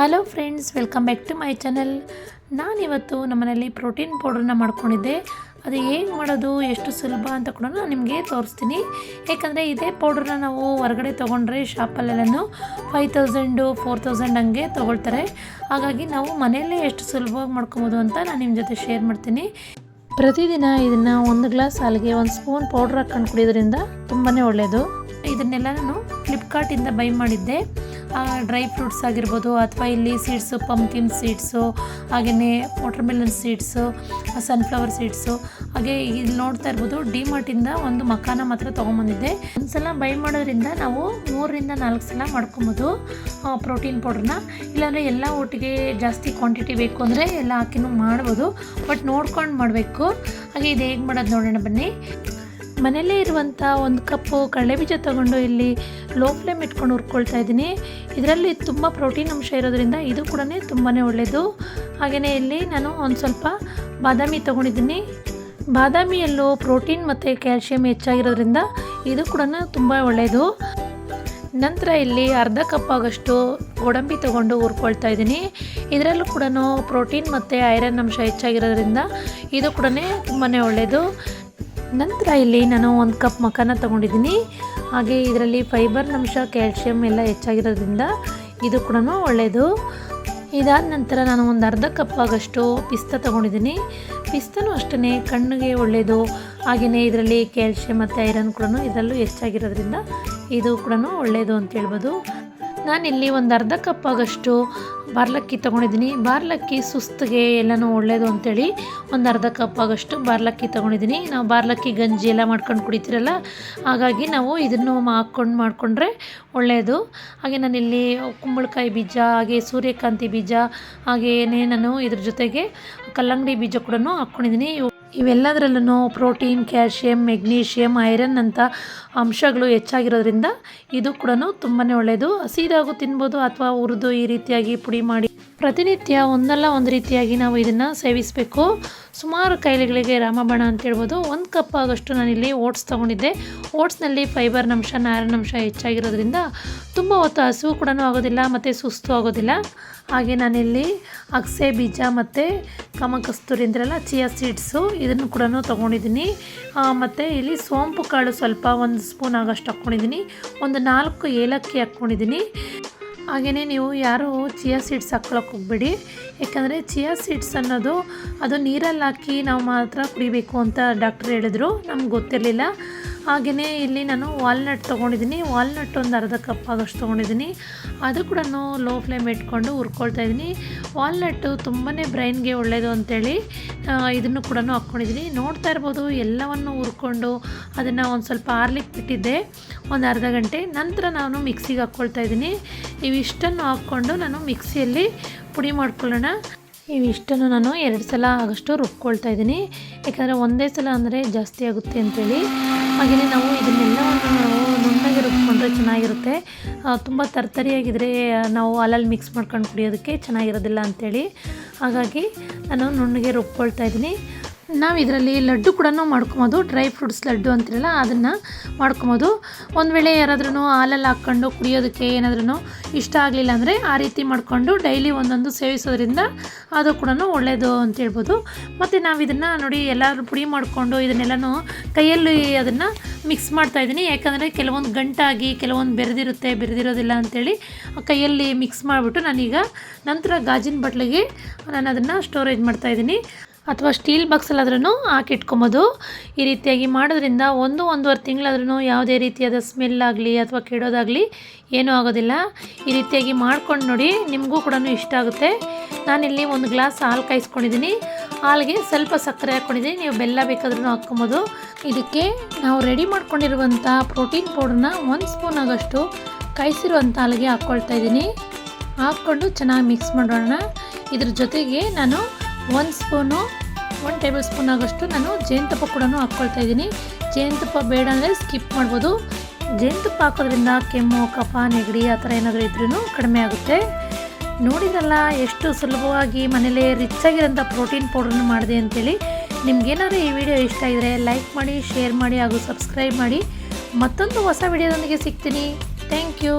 Hello friends welcome back to my channel ನಾನಿವತ್ತು ನಮ್ಮನೇಲಿ protein ಪೌಡ್ರನ್ನ ಮಾಡ್ಕೊಂಡಿದ್ದೆ. ಅದು ಹೇಗೆ ಮಾಡೋದು, ಎಷ್ಟು ಸುಲಭ ಅಂತ ಕೂಡ ನಾನು ನಿಮಗೆ ತೋರಿಸ್ತೀನಿ. ಯಾಕಂದರೆ ಇದೇ ಪೌಡ್ರನ್ನ ನಾವು ಹೊರಗಡೆ ತೊಗೊಂಡ್ರೆ ಶಾಪಲ್ಲೆಲ್ಲೂ ಫೈವ್ ತೌಸಂಡು ಫೋರ್ ತೌಸಂಡ್ ಹಂಗೆ ತೊಗೊಳ್ತಾರೆ. ಹಾಗಾಗಿ ನಾವು ಮನೆಯಲ್ಲೇ ಎಷ್ಟು ಸುಲಭವಾಗಿ ಮಾಡ್ಕೊಬೋದು ಅಂತ ನಾನು ನಿಮ್ಮ ಜೊತೆ ಶೇರ್ ಮಾಡ್ತೀನಿ. ಪ್ರತಿದಿನ ಇದನ್ನು ಒಂದು ಗ್ಲಾಸ್ ಹಾಲಿಗೆ ಒಂದು ಸ್ಪೂನ್ ಪೌಡ್ರ್ ಹಾಕ್ಕೊಂಡು ಕುಡಿಯೋದ್ರಿಂದ ತುಂಬಾ ಒಳ್ಳೆಯದು ಇದನ್ನೆಲ್ಲ ನಾನು ಫ್ಲಿಪ್ಕಾರ್ಟಿಂದ ಬೈ ಮಾಡಿದ್ದೆ. ಡ್ರೈ ಫ್ರೂಟ್ಸ್ ಆಗಿರ್ಬೋದು ಅಥವಾ ಇಲ್ಲಿ ಸೀಡ್ಸು ಪಂಪ್ಕಿನ್ ಸೀಡ್ಸು ಹಾಗೆಯೇ ವಾಟರ್ಮೆಲನ್ ಸೀಡ್ಸು ಸನ್ಫ್ಲವರ್ ಸೀಡ್ಸು ಹಾಗೆ ಇಲ್ಲಿ ನೋಡ್ತಾ ಇರ್ಬೋದು ಡಿಮಾರ್ಟಿಂದ ಒಂದು ಮಕಾನ ಮಾತ್ರ ತೊಗೊಂಬಂದಿದ್ದೆ. ಒಂದು ಸಲ ಬೈ ಮಾಡೋದ್ರಿಂದ ನಾವು ಮೂರರಿಂದ ನಾಲ್ಕು ಸಲ ಮಾಡ್ಕೊಬೋದು ಪ್ರೋಟೀನ್ ಪೌಡ್ರನ್ನ ಇಲ್ಲಾಂದರೆ ಎಲ್ಲ ಒಟ್ಟಿಗೆ ಜಾಸ್ತಿ ಕ್ವಾಂಟಿಟಿ ಬೇಕು ಅಂದರೆ ಎಲ್ಲ ಹಾಕಿನೂ ಮಾಡ್ಬೋದು. ಬಟ್ ನೋಡ್ಕೊಂಡು ಮಾಡಬೇಕು. ಹಾಗೆ ಇದು ಹೇಗೆ ಮಾಡೋದು ನೋಡೋಣ ಬನ್ನಿ. ಮನೆಯಲ್ಲೇ ಇರುವಂಥ ಒಂದು ಕಪ್ಪು ಕಡಲೆಬೀಜ ತೊಗೊಂಡು ಇಲ್ಲಿ ಲೋ ಫ್ಲೇಮ್ ಇಟ್ಕೊಂಡು ಹುರ್ಕೊಳ್ತಾ ಇದ್ದೀನಿ. ಇದರಲ್ಲಿ ತುಂಬ ಪ್ರೋಟೀನ್ ಅಂಶ ಇರೋದ್ರಿಂದ ಇದು ಕೂಡ ತುಂಬಾ ಒಳ್ಳೆಯದು ಹಾಗೆಯೇ ಇಲ್ಲಿ ನಾನು ಒಂದು ಸ್ವಲ್ಪ ಬಾದಾಮಿ ತೊಗೊಂಡಿದ್ದೀನಿ. ಬಾದಾಮಿಯಲ್ಲೂ ಪ್ರೋಟೀನ್ ಮತ್ತು ಕ್ಯಾಲ್ಶಿಯಂ ಹೆಚ್ಚಾಗಿರೋದ್ರಿಂದ ಇದು ಕೂಡ ತುಂಬ ಒಳ್ಳೆಯದು ನಂತರ ಇಲ್ಲಿ ಅರ್ಧ ಕಪ್ ಆಗೋಷ್ಟು ಗೋಡಂಬಿ ತಗೊಂಡು ಹುರ್ಕೊಳ್ತಾ ಇದ್ದೀನಿ. ಇದರಲ್ಲೂ ಕೂಡ ಪ್ರೋಟೀನ್ ಮತ್ತು ಐರನ್ ಅಂಶ ಹೆಚ್ಚಾಗಿರೋದ್ರಿಂದ ಇದು ಕೂಡ ತುಂಬಾ ಒಳ್ಳೆಯದು ನಂತರ ಇಲ್ಲಿ ನಾನು ಒಂದು ಕಪ್ ಮಕಾನ ತೊಗೊಂಡಿದ್ದೀನಿ. ಹಾಗೆ ಇದರಲ್ಲಿ ಫೈಬರ್ ಅಂಶ ಕ್ಯಾಲ್ಶಿಯಂ ಎಲ್ಲ ಹೆಚ್ಚಾಗಿರೋದ್ರಿಂದ ಇದು ಕೂಡ ಒಳ್ಳೆಯದು. ಇದಾದ ನಂತರ ನಾನು ಒಂದು ಅರ್ಧ ಕಪ್ ಆಗಷ್ಟು ಪಿಸ್ತಾ ತೊಗೊಂಡಿದ್ದೀನಿ. ಪಿಸ್ತನೂ ಅಷ್ಟೇ ಕಣ್ಣಿಗೆ ಒಳ್ಳೆಯದು. ಹಾಗೆಯೇ ಇದರಲ್ಲಿ ಕ್ಯಾಲ್ಶಿಯಂ ಮತ್ತು ಐರನ್ ಕೂಡ ಇದರಲ್ಲೂ ಹೆಚ್ಚಾಗಿರೋದ್ರಿಂದ ಇದು ಕೂಡ ಒಳ್ಳೆಯದು ಅಂತ ಹೇಳ್ಬೋದು. ನಾನಿಲ್ಲಿ ಒಂದು ಅರ್ಧ ಕಪ್ ಆಗೋಷ್ಟು ಬಾರ್ಲಕ್ಕಿ ತೊಗೊಂಡಿದ್ದೀನಿ. ಬಾರ್ಲಕ್ಕಿ ಸುಸ್ತಿಗೆ ಎಲ್ಲನೂ ಒಳ್ಳೆಯದು ಅಂತೇಳಿ ಒಂದು ಅರ್ಧ ಕಪ್ ಆಗೋಷ್ಟು ಬಾರ್ಲಕ್ಕಿ ತೊಗೊಂಡಿದ್ದೀನಿ. ನಾವು ಬಾರ್ಲಕ್ಕಿ ಗಂಜಿ ಎಲ್ಲ ಮಾಡ್ಕೊಂಡು ಕುಡಿತೀರಲ್ಲ, ಹಾಗಾಗಿ ನಾವು ಇದನ್ನು ಹಾಕ್ಕೊಂಡು ಮಾಡಿಕೊಂಡ್ರೆ ಒಳ್ಳೆಯದು ಹಾಗೆ ನಾನಿಲ್ಲಿ ಕುಂಬಳಕಾಯಿ ಬೀಜ, ಹಾಗೆ ಸೂರ್ಯಕಾಂತಿ ಬೀಜ ಹಾಗೆಯೇ ನಾನು ಇದ್ರ ಜೊತೆಗೆ ಕಲ್ಲಂಗಡಿ ಬೀಜ ಕೂಡ ಹಾಕ್ಕೊಂಡಿದ್ದೀನಿ ಇವೆಲ್ಲದರಲ್ಲೂ ಪ್ರೋಟೀನ್, ಕ್ಯಾಲ್ಶಿಯಂ, ಮೆಗ್ನೀಷಿಯಂ, ಐರನ್ ಅಂತ ಅಂಶಗಳು ಹೆಚ್ಚಾಗಿರೋದ್ರಿಂದ ಇದು ಕೂಡ ತುಂಬಾ ಒಳ್ಳೆಯದು ಹಸಿದಾಗೂ ತಿನ್ಬೋದು ಅಥವಾ ಹುರಿದು ಈ ರೀತಿಯಾಗಿ ಪುಡಿ ಮಾಡಿ ಪ್ರತಿನಿತ್ಯ ಒಂದಲ್ಲ ಒಂದು ರೀತಿಯಾಗಿ ನಾವು ಇದನ್ನು ಸೇವಿಸಬೇಕು. ಸುಮಾರು ಕಾಯಿಲೆಗಳಿಗೆ ರಾಮಬಾಣ ಅಂತ ಹೇಳ್ಬೋದು. ಒಂದು ಕಪ್ ಆಗೋಷ್ಟು ನಾನಿಲ್ಲಿ ಓಟ್ಸ್ ತೊಗೊಂಡಿದ್ದೆ. ಓಟ್ಸ್ನಲ್ಲಿ ಫೈಬರ್ ಅಂಶ, ನಾರಿನ ಅಂಶ ಹೆಚ್ಚಾಗಿರೋದ್ರಿಂದ ತುಂಬ ಹೊತ್ತು ಹಸಿವು ಕೂಡ ಆಗೋದಿಲ್ಲ ಮತ್ತು ಸುಸ್ತು ಆಗೋದಿಲ್ಲ. ಹಾಗೆ ನಾನಿಲ್ಲಿ ಅಗಸೆ, ಬೀಜ ಮತ್ತು ಕಮಕಸ್ತೂರಿ ಅಂದ್ರಲ್ಲ ಚಿಯಾ ಸೀಡ್ಸು ಇದನ್ನು ಕೂಡ ತೊಗೊಂಡಿದ್ದೀನಿ. ಮತ್ತು ಇಲ್ಲಿ ಸೋಂಪು ಕಾಳು ಸ್ವಲ್ಪ ಒಂದು ಸ್ಪೂನ್ ಆಗೋಷ್ಟು ಹಾಕ್ಕೊಂಡಿದ್ದೀನಿ ಒಂದು ನಾಲ್ಕು ಏಲಕ್ಕಿ ಹಾಕ್ಕೊಂಡಿದ್ದೀನಿ ಹಾಗೆಯೇ ನೀವು ಯಾರು ಚಿಯಾ ಸೀಡ್ಸ್ ಹಾಕ್ಕೊಳಕ್ಕೆ ಹೋಗ್ಬೇಡಿ. ಯಾಕಂದರೆ ಚಿಯಾ ಸೀಡ್ಸ್ ಅನ್ನೋದು ಅದು ನೀರಲ್ಲಿ ಹಾಕಿ ನಾವು ಮಾತ್ರ ಕುಡಿಬೇಕು ಅಂತ ಡಾಕ್ಟ್ರ್ ಹೇಳಿದ್ರು. ನಮ್ಗೆ ಗೊತ್ತಿರಲಿಲ್ಲ. ಹಾಗೆಯೇ ಇಲ್ಲಿ ನಾನು ವಾಲ್ನಟ್ ತೊಗೊಂಡಿದ್ದೀನಿ. ವಾಲ್ನಟ್ ಒಂದು ಅರ್ಧ ಕಪ್ ಆಗೋಷ್ಟು ತೊಗೊಂಡಿದ್ದೀನಿ. ಅದು ಕೂಡ ಲೋ ಫ್ಲೇಮ್ ಇಟ್ಕೊಂಡು ಹುರ್ಕೊಳ್ತಾ ಇದ್ದೀನಿ. ವಾಲ್ನಟ್ಟು ತುಂಬಾ ಬ್ರೈನ್ಗೆ ಒಳ್ಳೆಯದು ಅಂತೇಳಿ ಇದನ್ನು ಕೂಡ ಹಾಕ್ಕೊಂಡಿದ್ದೀನಿ ನೋಡ್ತಾ ಇರ್ಬೋದು, ಎಲ್ಲವನ್ನು ಹುರ್ಕೊಂಡು ಅದನ್ನು ಒಂದು ಸ್ವಲ್ಪ ಆರ್ಲಿಕ್ಕೆ ಬಿಟ್ಟಿದ್ದೆ ಒಂದು ಅರ್ಧ ಗಂಟೆ. ನಂತರ ನಾನು ಮಿಕ್ಸಿಗೆ ಹಾಕ್ಕೊಳ್ತಾ ಇದ್ದೀನಿ. ಇವಿಷ್ಟನ್ನು ಹಾಕ್ಕೊಂಡು ನಾನು ಮಿಕ್ಸಿಯಲ್ಲಿ ಪುಡಿ ಮಾಡ್ಕೊಳ್ಳೋಣ. ಇವಿಷ್ಟನ್ನು ನಾನು ಎರಡು ಸಲ ಆಗಷ್ಟು ರುಬ್ಕೊಳ್ತಾ ಇದ್ದೀನಿ. ಯಾಕಂದರೆ ಒಂದೇ ಸಲ ಅಂದರೆ ಜಾಸ್ತಿ ಆಗುತ್ತೆ ಅಂತೇಳಿ. ಹಾಗೆಯೇ ನಾವು ಇದನ್ನೆಲ್ಲವನ್ನು ನಾವು ನುಣ್ಣಗೆ ರುಬ್ಕೊಂಡ್ರೆ ಚೆನ್ನಾಗಿರುತ್ತೆ. ತುಂಬ ತರ್ತರಿಯಾಗಿದ್ದರೆ ನಾವು ಅಲ್ಲಲ್ಲಿ ಮಿಕ್ಸ್ ಮಾಡ್ಕೊಂಡು ಕುಡಿಯೋದಕ್ಕೆ ಚೆನ್ನಾಗಿರೋದಿಲ್ಲ ಅಂಥೇಳಿ ಹಾಗಾಗಿ ನಾನು ನುಣ್ಣಗೆ ರುಬ್ಕೊಳ್ತಾ ಇದ್ದೀನಿ. ನಾವು ಇದರಲ್ಲಿ ಲಡ್ಡು ಕೂಡ ಮಾಡ್ಕೊಬೋದು ಡ್ರೈ ಫ್ರೂಟ್ಸ್ ಲಡ್ಡು ಅಂತಿರಲ್ಲ, ಅದನ್ನು ಮಾಡ್ಕೊಬೋದು ಒಂದು ವೇಳೆ ಯಾರಾದ್ರೂ ಹಾಲಲ್ಲಿ ಹಾಕ್ಕೊಂಡು ಕುಡಿಯೋದಕ್ಕೆ ಏನಾದ್ರೂ ಇಷ್ಟ ಆಗಲಿಲ್ಲ ಅಂದರೆ ಆ ರೀತಿ ಮಾಡಿಕೊಂಡು ಡೈಲಿ ಒಂದೊಂದು ಸೇವಿಸೋದ್ರಿಂದ ಅದು ಕೂಡ ಒಳ್ಳೆಯದು ಅಂತ ಹೇಳ್ಬೋದು ಮತ್ತು ನಾವು ಇದನ್ನು ನೋಡಿ ಎಲ್ಲರೂ ಪುಡಿ ಮಾಡಿಕೊಂಡು ಇದನ್ನೆಲ್ಲನೂ ಕೈಯಲ್ಲಿ ಅದನ್ನು ಮಿಕ್ಸ್ ಮಾಡ್ತಾ ಇದ್ದೀನಿ. ಯಾಕಂದರೆ ಕೆಲವೊಂದು ಗಂಟಾಗಿ, ಕೆಲವೊಂದು ಬೆರೆದಿರುತ್ತೆ, ಬೆರೆದಿರೋದಿಲ್ಲ ಅಂಥೇಳಿ ಕೈಯಲ್ಲಿ ಮಿಕ್ಸ್ ಮಾಡಿಬಿಟ್ಟು ನಾನೀಗ ನಂತರ ಗಾಜಿನ ಬಟ್ಲಿಗೆ ನಾನು ಅದನ್ನು ಸ್ಟೋರೇಜ್ ಮಾಡ್ತಾಯಿದ್ದೀನಿ ಅಥವಾ ಸ್ಟೀಲ್ ಬಾಕ್ಸಲ್ಲಾದ್ರೂ ಹಾಕಿಟ್ಕೊಬೋದು ಈ ರೀತಿಯಾಗಿ ಮಾಡೋದ್ರಿಂದ ಒಂದು ಒಂದೂವರೆ ತಿಂಗಳಾದ್ರೂ ಯಾವುದೇ ರೀತಿಯಾದ ಸ್ಮೆಲ್ ಆಗಲಿ ಅಥವಾ ಕೆಡೋದಾಗಲಿ ಏನೂ ಆಗೋದಿಲ್ಲ. ಈ ರೀತಿಯಾಗಿ ಮಾಡ್ಕೊಂಡು ನೋಡಿ ನಿಮಗೂ ಕೂಡ ಇಷ್ಟ ಆಗುತ್ತೆ. ನಾನಿಲ್ಲಿ ಒಂದು ಗ್ಲಾಸ್ ಹಾಲು ಕಾಯಿಸ್ಕೊಂಡಿದ್ದೀನಿ ಹಾಲಿಗೆ ಸ್ವಲ್ಪ ಸಕ್ಕರೆ ಹಾಕ್ಕೊಂಡಿದ್ದೀನಿ ನೀವು ಬೆಲ್ಲ ಬೇಕಾದ್ರೂ ಹಾಕ್ಕೊಬೋದು. ಇದಕ್ಕೆ ನಾವು ರೆಡಿ ಮಾಡ್ಕೊಂಡಿರುವಂಥ ಪ್ರೋಟೀನ್ ಪೌಡ್ರನ್ನ ಒಂದು ಸ್ಪೂನ್ ಆಗಷ್ಟು ಕಾಯಿಸಿರುವಂಥ ಹಾಲಿಗೆ ಹಾಕ್ಕೊಳ್ತಾ ಇದ್ದೀನಿ ಹಾಕ್ಕೊಂಡು ಚೆನ್ನಾಗಿ ಮಿಕ್ಸ್ ಮಾಡೋಣ. ಇದ್ರ ಜೊತೆಗೆ ನಾನು ಒಂದು ಸ್ಪೂನು ಒನ್ ಟೇಬಲ್ ಸ್ಪೂನ್ ಆಗೋಷ್ಟು ನಾನು ಜೇನುತುಪ್ಪ ಕೂಡ ಹಾಕ್ಕೊಳ್ತಾ ಇದ್ದೀನಿ. ಜೇನುತುಪ್ಪ ಬೇಡ ಅಂದರೆ ಸ್ಕಿಪ್ ಮಾಡ್ಬೋದು. ಜೇನುತುಪ್ಪ ಹಾಕೋದ್ರಿಂದ ಕೆಮ್ಮು, ಕಫ, ನೆಗಡಿ ಆ ಥರ ಏನಾದರೂ ಇದ್ರೂ ಕಡಿಮೆ ಆಗುತ್ತೆ. ನೋಡಿದಲ್ಲ ಎಷ್ಟು ಸುಲಭವಾಗಿ ಮನೆಯಲ್ಲೇ ರಿಚ್ ಆಗಿರೋಂಥ ಪ್ರೋಟೀನ್ ಪೌಡ್ರನ್ನ ಮಾಡಿದೆ ಅಂತೇಳಿ. ನಿಮ್ಗೇನಾದ್ರೂ ಈ ವಿಡಿಯೋ ಇಷ್ಟ ಇದ್ದರೆ ಲೈಕ್ ಮಾಡಿ ಶೇರ್ ಮಾಡಿ ಹಾಗೂ ಸಬ್ಸ್ಕ್ರೈಬ್ ಮಾಡಿ. ಮತ್ತೊಂದು ಹೊಸ ವಿಡಿಯೋದೊಂದಿಗೆ ಸಿಗ್ತೀನಿ. Thank you